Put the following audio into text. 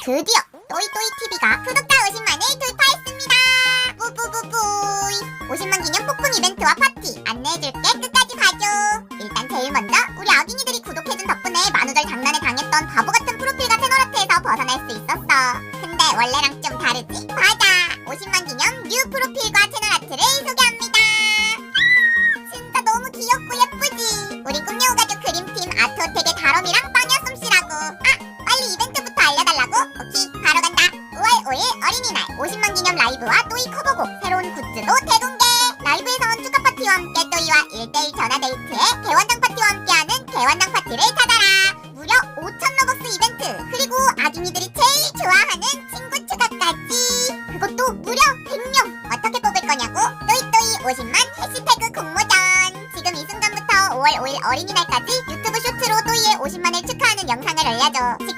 드디어 또이또이TV가 구독자 50만을 돌파했습니다. 뿌뿌뿌뿌이 50만 기념 폭풍 이벤트와 파티 안내해줄게 끝까지 봐줘. 일단 제일 먼저 우리 아기니들이 구독해준 덕분에 만우절 장난에 당했던 바보 같은 프로필과 테너라트에서 벗어날 수 있었어. 근데 원래랑 좀 다르지? 맞아. 50만 기념 뉴 프로필과 채널아트를 소개합니다. 진짜 너무 귀엽고 예쁘지? 우리 꿈여우 가족 그림팀 아트호텍의 다롬이랑 어린이날 50만 기념 라이브와 또이 커버곡 새로운 굿즈도 대공개. 라이브에선 축하 파티와 함께 또이와 1대1 전화 데이트에 개원당 파티와 함께하는 개원당 파티를 찾아라. 무려 5천 로벅스 이벤트 그리고 아gin이들이 제일 좋아하는 친구 추가까지. 그것도 무려 100명. 어떻게 뽑을 거냐고? 또이또이 50만 해시태그 공모전. 지금 이 순간부터 5월 5일 어린이날까지 유튜브 쇼트로 또이의 50만을 축하하는 영상을 올려줘.